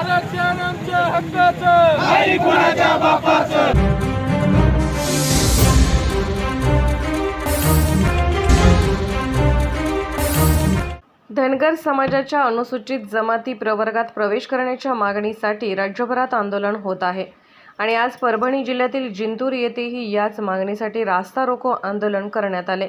आरक्षण आमच्या हक्काचं. धनगर समाजाच्या अनुसूचित जमाती प्रवर्गात प्रवेश करण्याच्या मागणीसाठी राज्यभरात आंदोलन होत आहे. आणि आज परभणी जिल्ह्यातील जिंतूर येथेही याच मागणीसाठी रास्ता रोको आंदोलन करण्यात आले.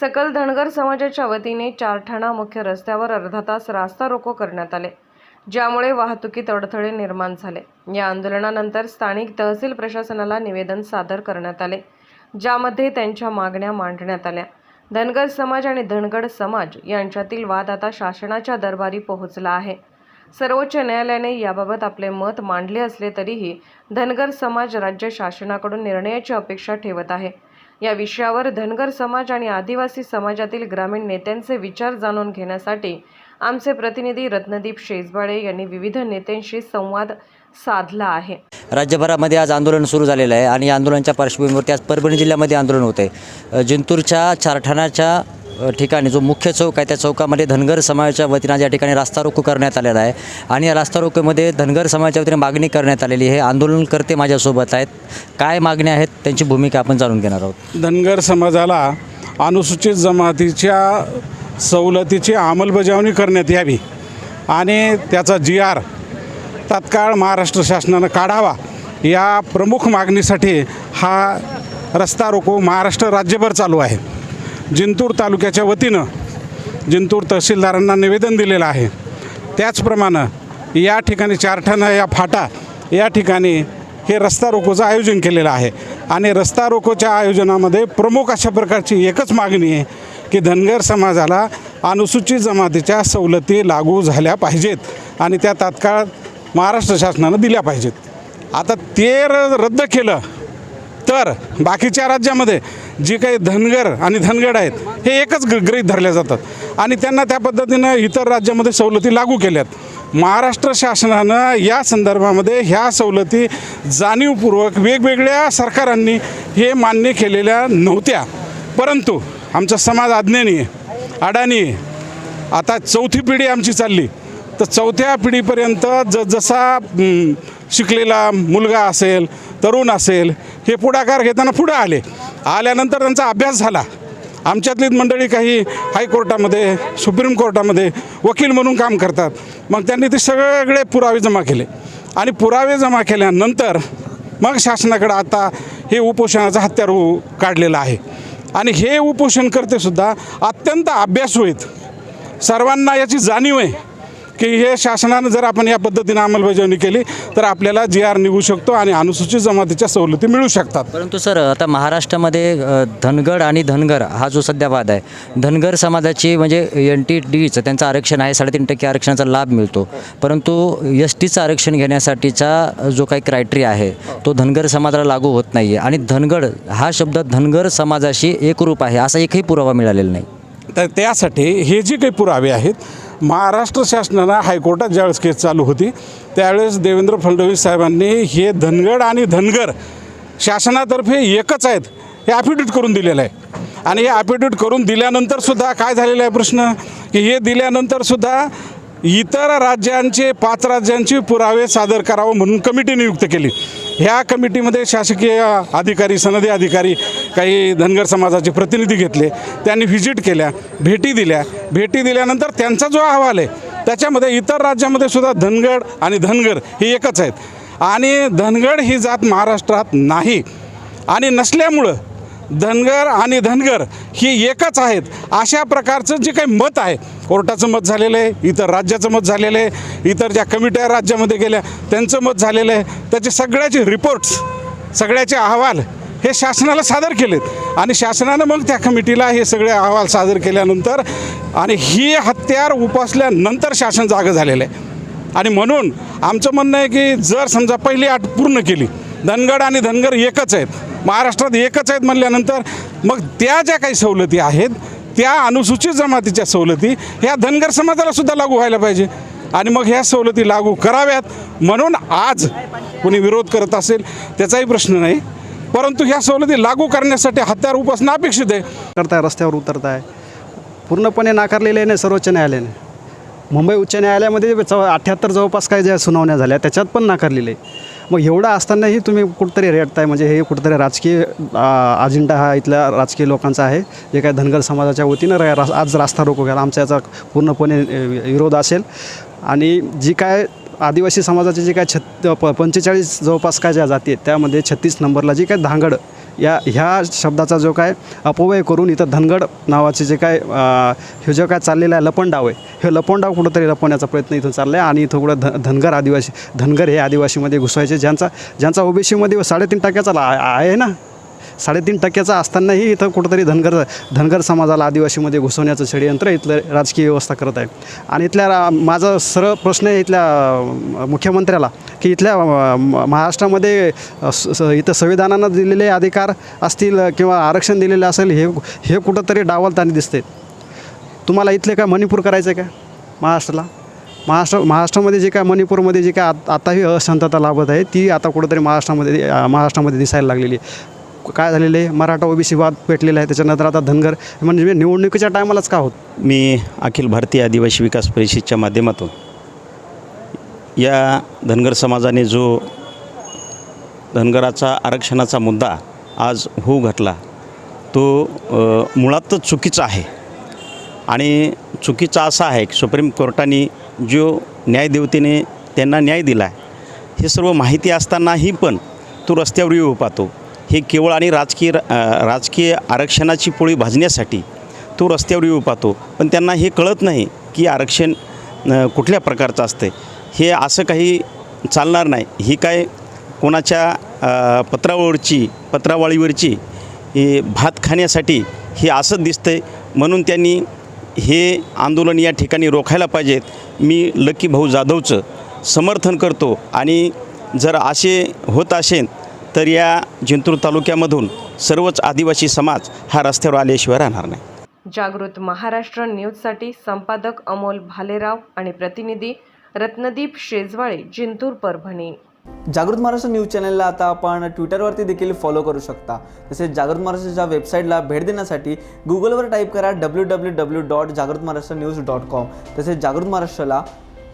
सकल धनगर समाजाच्या वतीने चारठाणा मुख्य रस्त्यावर अर्धा तास रास्ता रोको करण्यात आले ज्यामुळे वाहतुकीत अडथळे निर्माण झाले. या आंदोलनानंतर स्थानिक तहसील प्रशासनाला निवेदन सादर करण्यात आले ज्यामध्ये त्यांच्या मागण्या मांडण्यात आल्या. धनगर समाज आणि धनगड समाज यांच्यातील वाद आता शासनाच्या दरबारी पोहोचला आहे. सर्वोच्च न्यायालयाने याबाबत आपले मत मांडले असले तरीही धनगर समाज राज्य शासनाकडून निर्णयाची अपेक्षा ठेवत आहे. या विषयावर धनगर समाज आणि आदिवासी समाजातील ग्रामीण नेत्यांचे विचार जाणून घेण्यासाठी आमचे प्रतिनिधी रत्नदीप शेजबाळे यांनी विविध नेत्यांशी संवाद साधला आहे. राज्यभरामध्ये आज आंदोलन सुरू झालेलं आहे आणि आंदोलनाच्या पार्श्वभूमीवरती आज परभणी जिल्ह्यामध्ये आंदोलन होत आहे. जिंतूरच्या चारठाणाच्या ठिकाणी जो मुख्य चौक आहे त्या चौकामध्ये धनगर समाजाच्या वतीनं ज्या या ठिकाणी रास्ता रोको करण्यात आलेला आहे. आणि या रास्ता रोकोमध्ये धनगर समाजाच्या वतीने मागणी करण्यात आलेली आहे. आंदोलनकर्ते माझ्यासोबत आहेत. काय मागण्या आहेत त्यांची भूमिका आपण जाणून घेणार आहोत. धनगर समाजाला अनुसूचित जमातीच्या सवलतीची अंमलबजावणी करण्यात यावी आणि त्याचा जी आर तात्काळ महाराष्ट्र शासनानं काढावा या प्रमुख मागणीसाठी हा रस्ता रोको महाराष्ट्र राज्यभर चालू आहे. जिंतूर तालुक्याच्या वतीनं जिंतूर तहसीलदारांना निवेदन दिलेलं आहे. त्याचप्रमाणे या ठिकाणी चारठाणा या फाटा या ठिकाणी हे रस्ता रोकोचं आयोजन केलेलं आहे. आणि रस्ता रोकोच्या आयोजनामध्ये प्रमुख अशा प्रकारची एकच मागणी आहे की धनगर समाजाला अनुसूचित जमातीच्या सवलती लागू झाल्या पाहिजेत आणि त्या तात्काळ महाराष्ट्र शासनानं दिल्या पाहिजेत. आता ते रद्द केलं तर बाकीच्या राज्यामध्ये जी काही धनगर आणि धनगड आहेत हे एकच ग गृहीत धरले जातात. आणि त्यांना त्या पद्धतीनं इतर राज्यामध्ये सवलती लागू केल्यात. महाराष्ट्र शासनानं या संदर्भामध्ये ह्या सवलती जाणीवपूर्वक वेगवेगळ्या सरकारांनी हे मान्य केलेल्या नव्हत्या. परंतु आमचा समाज आज्ञानी आहे अडाणी आहे आता चौथी पिढी आमची चालली. तर चौथ्या पिढीपर्यंत ज जसा शिकलेला मुलगा असेल तरुण असेल हे पुढाकार घेताना पुढं आले. आल्यानंतर त्यांचा अभ्यास झाला. आमच्यातलीच मंडळी काही हायकोर्टामध्ये सुप्रीम कोर्टामध्ये वकील म्हणून काम करतात. मग त्यांनी ते सगळे पुरावे जमा केले. आणि पुरावे जमा केल्यानंतर मग शासनाकडं आता हे उपोषणाचं हत्यार उ- काढलेलं आहे. आणि हे उपोषणकर्तेसुद्धा अत्यंत अभ्यासू आहेत. सर्वांना याची जाणीव आहे. की हे शासनानं जर आपण या पद्धतीनं अंमलबजावणी केली तर आपल्याला जी आर निघू शकतो आणि अनुसूचित जमातीच्या सवलती मिळू शकतात. परंतु सर आता महाराष्ट्रामध्ये धनगड आणि धनगर हा जो सध्या वाद आहे धनगर समाजाची म्हणजे एन टी डीचं त्यांचं आरक्षण आहे साडेतीन टक्के आरक्षणाचा लाभ मिळतो. परंतु एस टीचं आरक्षण घेण्यासाठीचा जो काही क्रायटेरिया आहे तो धनगर समाजाला लागू होत नाही आहे आणि धनगड हा शब्द धनगर समाजाशी एकरूप आहे असा एकही पुरावा मिळालेला नाही. तर त्यासाठी हे जे काही पुरावे आहेत महाराष्ट्र शासनानं हायकोर्टात ज्यावेळेस केस चालू होती त्यावेळेस देवेंद्र फडणवीस साहेबांनी हे धनगड आणि धनगर शासनातर्फे एकच आहेत हे ॲफिडेविट करून दिलेलं आहे. आणि हे ॲफिडेविट करून दिल्यानंतरसुद्धा काय झालेलं आहे प्रश्न? की हे दिल्यानंतरसुद्धा इतर राज्यांचे पाच राज्यांचे पुरावे सादर करावं म्हणून कमिटी नियुक्त केली. ह्या कमिटीमध्ये शासकीय अधिकारी सनदी अधिकारी काही धनगर समाजाचे प्रतिनिधी घेतले त्यांनी व्हिजिट केल्या भेटी दिल्या. भेटी दिल्यानंतर त्यांचा जो अहवाल आहे त्याच्यामध्ये इतर राज्यामध्ये सुद्धा धनगड आणि धनगर हे एकच आहेत. आणि धनगड ही जात महाराष्ट्रात नाही. आणि नसल्यामुळं धनगर आणि धनगर ही एकच आहेत. अशा प्रकारचं जे काही मत आहे कोर्टाचं मत झालेलं आहे इतर राज्याचं मत झालेलं आहे इतर ज्या कमिट्या राज्यामध्ये गेल्या त्यांचं मत झालेलं आहे. त्याचे सगळ्याचे रिपोर्ट्स सगळ्याचे अहवाल हे शासनाला सादर केलेत. आणि शासनानं मग त्या कमिटीला हे सगळे अहवाल सादर केल्यानंतर आणि ही हत्यार उपासल्यानंतर शासन जागं झालेलं आहे. आणि म्हणून आमचं म्हणणं आहे की जर समजा पहिली अट पूर्ण केली धनगड आणि धनगर एकच आहेत महाराष्ट्रात एकच आहेत म्हणल्यानंतर मग त्या ज्या काही सवलती आहेत त्या अनुसूचित जमातीच्या सवलती ह्या धनगर समाजाला सुद्धा लागू व्हायला पाहिजे. आणि मग ह्या सवलती लागू कराव्यात म्हणून आज कोणी विरोध करत असेल त्याचाही प्रश्न नाही. परंतु ह्या सवलती लागू करण्यासाठी हत्यार उपासणं अपेक्षित आहे. करताय रस्त्यावर उतरताय. पूर्णपणे नाकारलेले आहे सर्वोच्च न्यायालयाने. मुंबई उच्च न्यायालयामध्ये चौ अठ्ठ्याहत्तर जवळपास काय ज्या सुनावण्या झाल्या त्याच्यात पण नाकारलेले आहे. मग एवढं असतानाही तुम्ही कुठंतरी रेटताय म्हणजे हे कुठंतरी राजकीय अजिंठा अजेंडा हा इथल्या राजकीय लोकांचा आहे. जे काय धनगर समाजाच्या वतीनं रा- रा- आज रास्ता रोको घ्यायला आमचा याचा पूर्णपणे विरोध असेल. आणि जी काय आदिवासी समाजाचे जे काय छत् प पंचेचाळीस जवळपास काय ज्या जाती आहेत त्यामध्ये छत्तीस नंबरला जी काय धांगड या ह्या शब्दाचा जो काय अपव्यय करून इथं धनगड नावाचे जे काय हे जो काय चाललेला आहे लपंडाव आहे हे लपंडाव कुठंतरी लपवण्याचा प्रयत्न इथं चालला आहे आणि इथं कुठं ध धनगर आदिवासी धनगर हे आदिवासीमध्ये घुसवायचे ज्यांचा ज्यांचा ओबीसीमध्ये साडेतीन टक्क्याचा आहे ना? साडेतीन टक्क्याचा असतानाही इथं कुठंतरी धनगर धनगर समाजाला आदिवासीमध्ये घुसवण्याचं षडयंत्र इथलं राजकीय व्यवस्था करत आहे आणि इथल्या रा- माझा सरळ प्रश्न आहे इथल्या मुख्यमंत्र्याला की इथल्या म- महाराष्ट्रामध्ये स- स- इथं संविधानानं दिलेले अधिकार असतील किंवा आरक्षण दिलेलं असेल हे हे कुठंतरी डावलताना दिसते तुम्हाला इथले काय मणिपूर करायचं आहे का महाराष्ट्राला? महाराष्ट्र महाराष्ट्रामध्ये जे काय मणिपूरमध्ये जे काय आत आताही अशांतता लाभत आहे ती आता कुठंतरी महाराष्ट्रामध्ये महाराष्ट्रामध्ये दिसायला लागलेली आहे. काय झालेलं आहे? मराठा ओबीसी वाद पेटलेला आहे. त्याच्यानंतर आता धनगर म्हणजे निवडणुकीच्या टायमालाच का होत? मी अखिल भारतीय आदिवासी विकास परिषदच्या माध्यमातून या धनगर समाजाने जो धनगराचा आरक्षणाचा मुद्दा आज होऊ घातला तो मुळातच चुकीचा आहे. आणि चुकीचा असा आहे की सुप्रीम कोर्टाने जो न्यायदेवतेने त्यांना न्याय दिला आहे हे सर्व माहिती असतानाही पण तो रस्त्यावर येऊ पाहतो. हे केवळ आणि राजकीय राजकीय आरक्षणाची पोळी भाजण्यासाठी तो रस्त्यावर येऊ पाहतो. पण त्यांना हे कळत नाही की आरक्षण कुठल्या प्रकारचं असतं हे असं काही चालणार नाही. ही काय कोणाच्या पत्रावरची पत्रावळीवरची हे भात खाण्यासाठी हे असंच दिसतंय म्हणून त्यांनी हे आंदोलन या ठिकाणी रोखायला पाहिजेत. मी लकी भाऊ जाधवचं समर्थन करतो आणि जर असे होत असेल तर या जिंतूर तालुक्यामधून सर्वच आदिवासी समाज हा रस्त्यावर आल्याशिवाय राहणार नाही. जागृत महाराष्ट्र न्यूजसाठी संपादक अमोल भालेराव आणि प्रतिनिधी रत्नदीप शेजवाळे जिंतूर परभणी. जागृत महाराष्ट्र न्यूज चॅनलला आता आपण ट्विटरवरती देखील फॉलो करू शकता. तसेच जागृत महाराष्ट्राच्या वेबसाईटला भेट देण्यासाठी गुगलवर टाईप करा डब्ल्यू डब्ल्यू डब्ल्यू डॉट जागृत महाराष्ट्र न्यूज डॉट कॉम तसेच जागृत महाराष्ट्राला